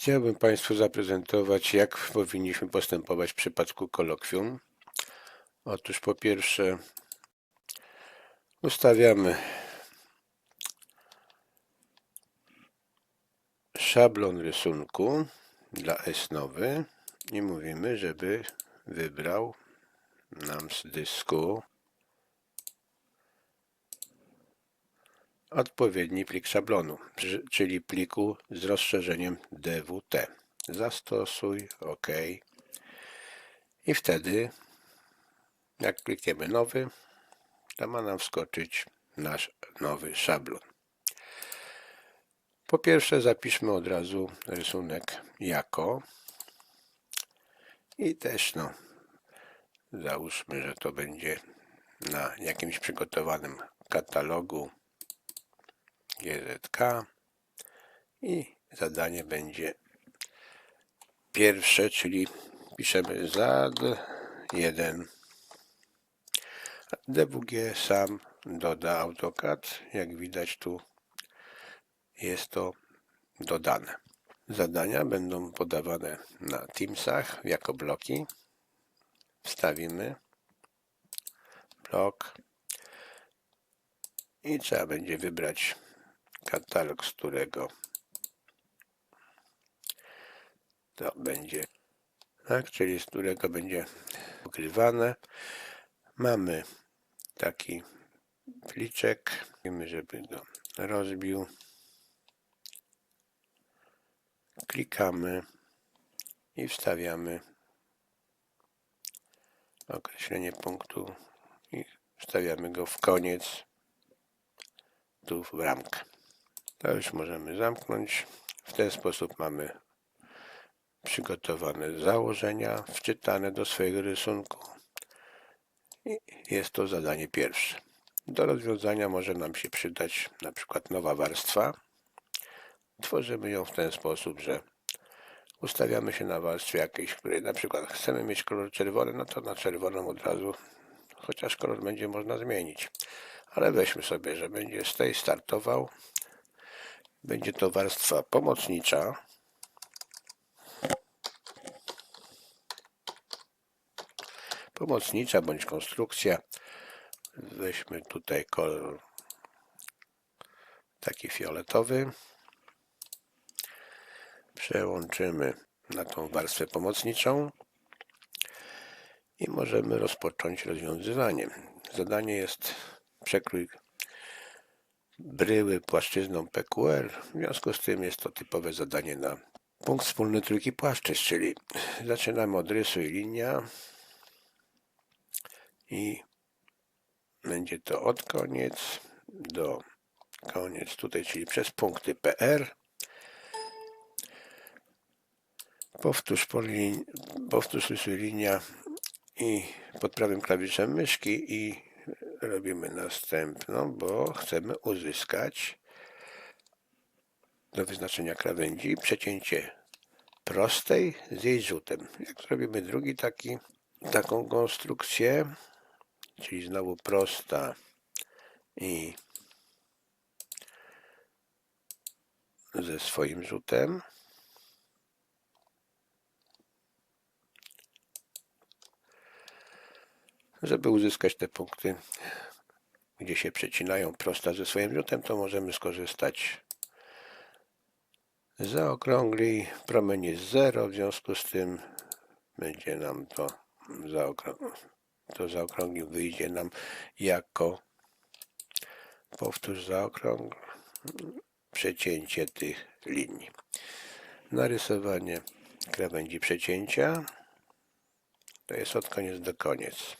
Chciałbym Państwu zaprezentować, jak powinniśmy postępować w przypadku kolokwium. Otóż po pierwsze ustawiamy szablon rysunku dla S-nowy i mówimy, żeby wybrał nam z dysku odpowiedni plik szablonu, czyli pliku z rozszerzeniem DWT. Zastosuj, OK. I wtedy, jak klikniemy nowy, to ma nam wskoczyć nasz nowy szablon. Po pierwsze zapiszmy od razu rysunek jako i też no załóżmy, że to będzie na jakimś przygotowanym katalogu GZK i zadanie będzie pierwsze, czyli piszemy ZAD 1 DWG sam doda AutoCAD. Jak widać tu jest to dodane. Zadania będą podawane na Teamsach jako bloki. Wstawimy blok i trzeba będzie wybrać katalog, z którego to będzie, tak, czyli z którego będzie pokrywane. Mamy taki pliczek, Wiemy, żeby go rozbił. Klikamy i wstawiamy określenie punktu i wstawiamy go w koniec tu w ramkę. To już możemy zamknąć. W ten sposób mamy przygotowane założenia wczytane do swojego rysunku. I jest to zadanie pierwsze. Do rozwiązania może nam się przydać na przykład nowa warstwa. Tworzymy ją w ten sposób, że ustawiamy się na warstwie jakiejś, której na przykład chcemy mieć kolor czerwony, no to na czerwoną od razu, chociaż kolor będzie można zmienić. Ale weźmy sobie, że będzie z tej startował. Będzie to warstwa pomocnicza. Pomocnicza bądź konstrukcja. Weźmy tutaj kolor taki fioletowy. Przełączymy na tą warstwę pomocniczą i możemy rozpocząć rozwiązywanie. Zadanie jest przekrój bryły płaszczyzną PQR. W związku z tym jest to typowe zadanie na punkt wspólny trójki płaszczyzn, czyli zaczynamy od rysu i linia i będzie to od koniec do koniec tutaj, czyli przez punkty PR. Powtórz, po lin... Powtórz rysuj linia i pod prawym klawiszem myszki i robimy następną, bo chcemy uzyskać do wyznaczenia krawędzi przecięcie prostej z jej rzutem. Jak zrobimy drugi taki, taką konstrukcję, czyli znowu prosta i ze swoim rzutem. Żeby uzyskać te punkty, gdzie się przecinają prosta ze swoim rzutem, to możemy skorzystać zaokrągli. Promień jest 0, w związku z tym będzie nam to zaokrągli, to zaokrągli wyjdzie nam jako powtórz zaokrągl przecięcie tych linii. Narysowanie krawędzi przecięcia to jest od koniec do koniec.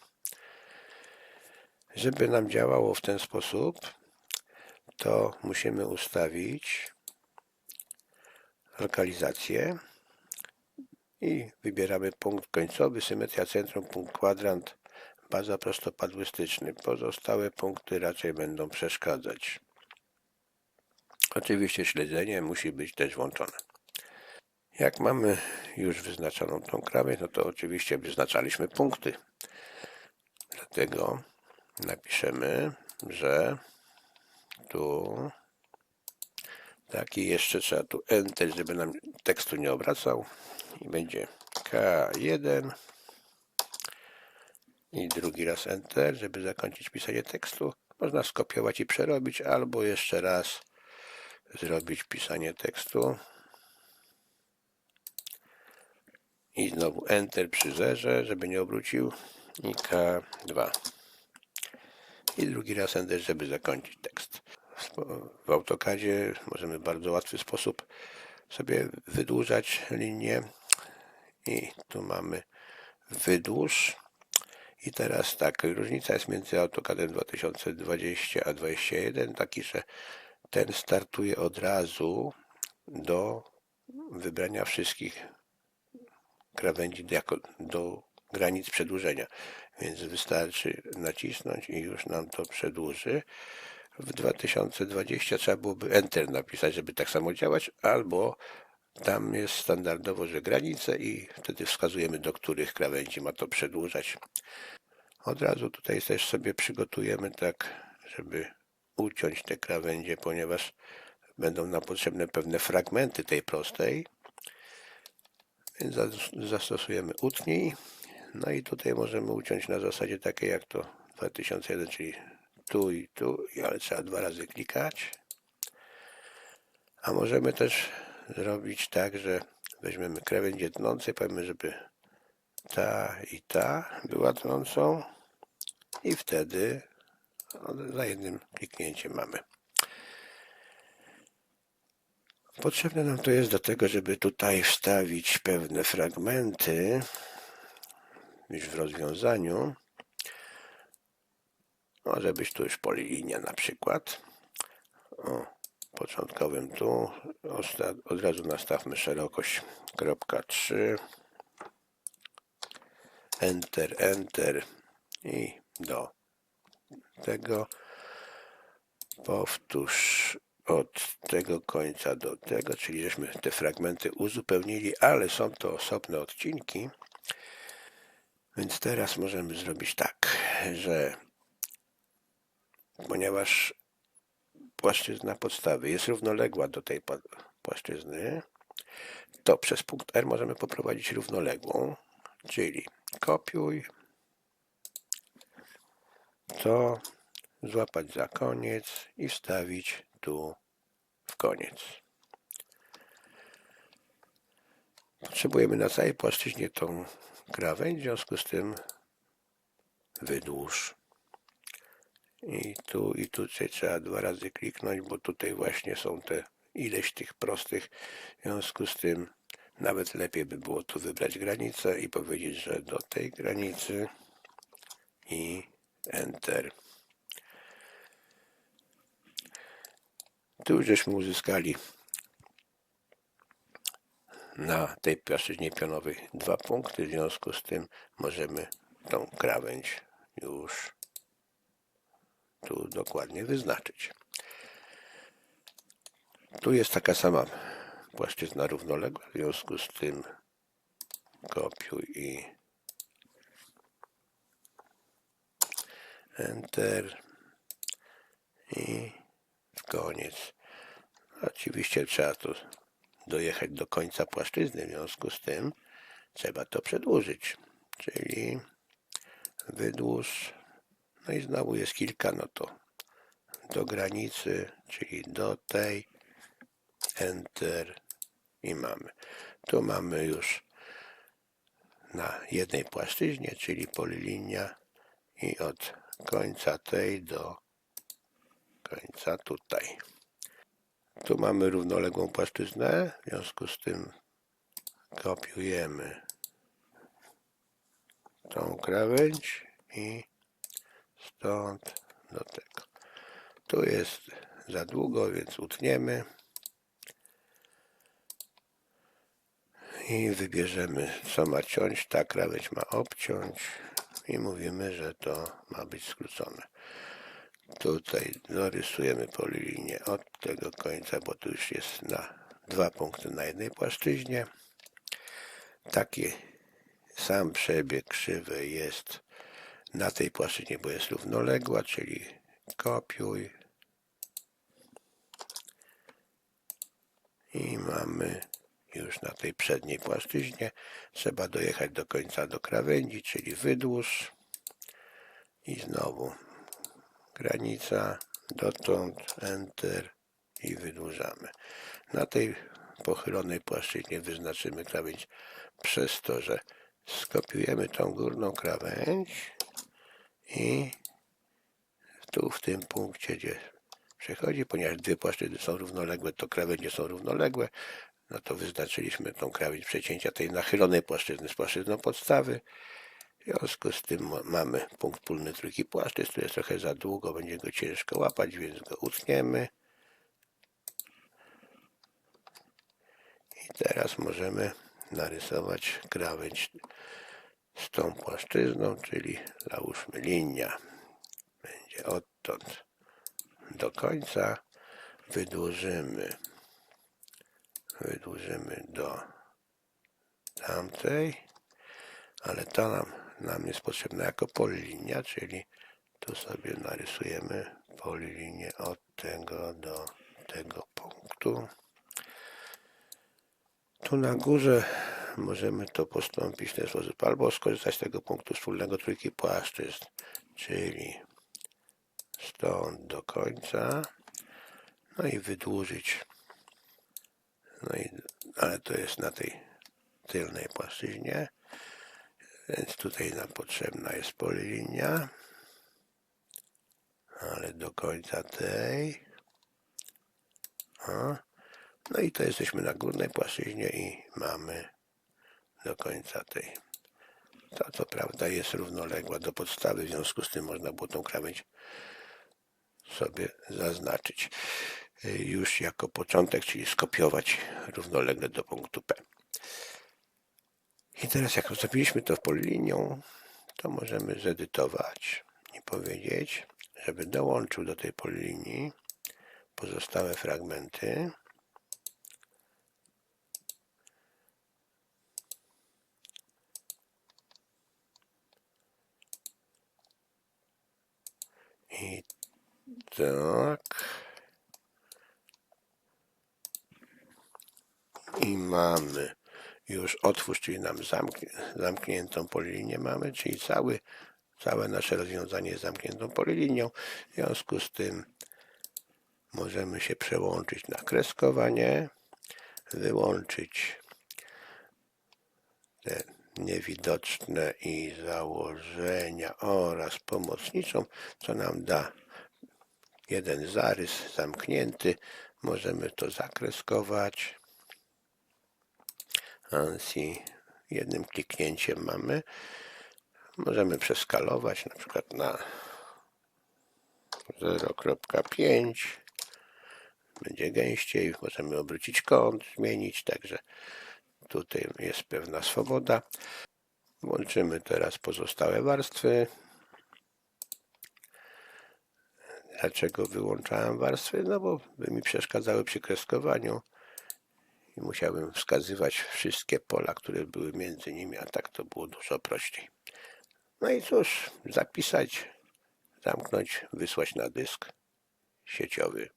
Żeby nam działało w ten sposób, to musimy ustawić lokalizację i wybieramy punkt końcowy, symetria centrum, punkt kwadrant, baza prostopadły styczny. Pozostałe punkty raczej będą przeszkadzać. Oczywiście śledzenie musi być też włączone. Jak mamy już wyznaczoną tą krawędź, no to oczywiście wyznaczaliśmy punkty. Dlatego napiszemy, że tu Tak i jeszcze trzeba tu Enter, żeby nam tekstu nie obracał. I będzie K1. I drugi raz Enter, żeby zakończyć pisanie tekstu. Można skopiować i przerobić, albo jeszcze raz zrobić pisanie tekstu. I znowu Enter przy zerze, żeby nie obrócił. I K2. I drugi raz Enter, żeby zakończyć tekst. W- AutoCADzie możemy w bardzo łatwy sposób sobie wydłużać linię. I tu mamy wydłuż. I teraz tak, różnica jest między AutoCADem 2020 a 2021 taki, że ten startuje od razu do wybrania wszystkich krawędzi do granic przedłużenia. Więc wystarczy nacisnąć i już nam to przedłuży. W 2020 trzeba byłoby Enter napisać, żeby tak samo działać, albo tam jest standardowo, że granice i wtedy wskazujemy, do których krawędzi ma to przedłużać. Od razu tutaj też sobie przygotujemy tak, żeby uciąć te krawędzie, ponieważ będą nam potrzebne pewne fragmenty tej prostej. Więc zas- zastosujemy utnij. No i tutaj możemy uciąć na zasadzie takiej jak to 2001, czyli tu i tu, ale trzeba dwa razy klikać. A możemy też zrobić tak, że weźmiemy krawędzie tnące, powiemy, żeby ta i ta była tnącą i wtedy za jednym kliknięciem mamy. Potrzebne nam to jest do tego, żeby tutaj wstawić pewne fragmenty już w rozwiązaniu. Może być tu już polilinia na przykład. O, początkowym tu. Od razu nastawmy szerokość kropka 3. Enter, Enter i do tego powtórz od tego końca do tego, czyli żeśmy te fragmenty uzupełnili, ale są to osobne odcinki. Więc teraz możemy zrobić tak, że ponieważ płaszczyzna podstawy jest równoległa do tej płaszczyzny, to przez punkt R możemy poprowadzić równoległą, czyli kopiuj to, złapać za koniec i wstawić tu w koniec. Potrzebujemy na całej płaszczyźnie tą krawędź, w związku z tym wydłuż. I tu, i tutaj trzeba dwa razy kliknąć, bo tutaj właśnie są te ileś tych prostych. W związku z tym nawet lepiej by było tu wybrać granicę i powiedzieć, że do tej granicy i Enter. Tu żeśmy uzyskali na tej płaszczyźnie pionowej dwa punkty, w związku z tym możemy tą krawędź już tu dokładnie wyznaczyć. Tu jest taka sama płaszczyzna równoległa, w związku z tym kopiuj i Enter i w koniec. Oczywiście trzeba tu dojechać do końca płaszczyzny, w związku z tym trzeba to przedłużyć, czyli wydłuż, no i znowu jest kilka, no to do granicy, czyli do tej, Enter i mamy. Tu mamy już na jednej płaszczyźnie, czyli polilinia i od końca tej do końca tutaj. Tu mamy równoległą płaszczyznę, w związku z tym kopiujemy tą krawędź i stąd do tego. Tu jest za długo, więc utniemy i wybierzemy co ma ciąć. Ta krawędź ma obciąć i mówimy, że to ma być skrócone. Tutaj dorysujemy polilinię od tego końca, bo tu już jest na dwa punkty na jednej płaszczyźnie. Taki sam przebieg krzywej jest na tej płaszczyźnie, bo jest równoległa, czyli kopiuj I mamy już na tej przedniej płaszczyźnie. Trzeba dojechać do końca do krawędzi, czyli wydłuż. I znowu granica, dotąd, enter i wydłużamy. Na tej pochylonej płaszczyźnie wyznaczymy krawędź przez to, że skopiujemy tą górną krawędź i tu w tym punkcie, gdzie przechodzi, ponieważ dwie płaszczyzny są równoległe, to krawędzie są równoległe, no to wyznaczyliśmy tą krawędź przecięcia tej nachylonej płaszczyzny z płaszczyzną podstawy. W związku z tym ma- mamy punkt pólny trójki płaszczyzn, tu jest trochę za długo, będzie go ciężko łapać, więc go utniemy. I teraz możemy narysować krawędź z tą płaszczyzną, czyli załóżmy linia. Będzie odtąd do końca. Wydłużymy. Wydłużymy do tamtej, ale to nam, nam jest potrzebna jako polilinia, czyli tu sobie narysujemy polilinię od tego do tego punktu. Tu na górze możemy to postąpić w ten sposób, albo skorzystać z tego punktu wspólnego trójki płaszczyzn, czyli stąd do końca, no i wydłużyć. No i, ale to jest na tej tylnej płaszczyźnie, więc tutaj nam potrzebna jest polilinia, ale do końca tej. O. No i to jesteśmy na górnej płaszczyźnie i mamy do końca tej. To co prawda jest równoległa do podstawy, w związku z tym można było tą krawędź sobie zaznaczyć już jako początek, czyli skopiować równolegle do punktu P. I teraz jak zrobiliśmy to w polilinią, to możemy zedytować i powiedzieć, żeby dołączył do tej polilinii pozostałe fragmenty. I tak. I mamy już otwórz, czyli nam zamk- zamkniętą polilinię mamy, czyli cały, całe nasze rozwiązanie jest zamkniętą polilinią. W związku z tym możemy się przełączyć na kreskowanie, wyłączyć te niewidoczne i założenia oraz pomocniczą, co nam da jeden zarys zamknięty. Możemy to zakreskować. ANSI jednym kliknięciem mamy. Możemy przeskalować na przykład na 0.5. Będzie gęściej. Możemy obrócić kąt, zmienić, także tutaj jest pewna swoboda. Włączymy teraz pozostałe warstwy. Dlaczego wyłączałem warstwy? No bo by mi przeszkadzały przy kreskowaniu i musiałbym wskazywać wszystkie pola, które były między nimi, a tak to było dużo prościej. No i cóż, zapisać, zamknąć, wysłać na dysk sieciowy.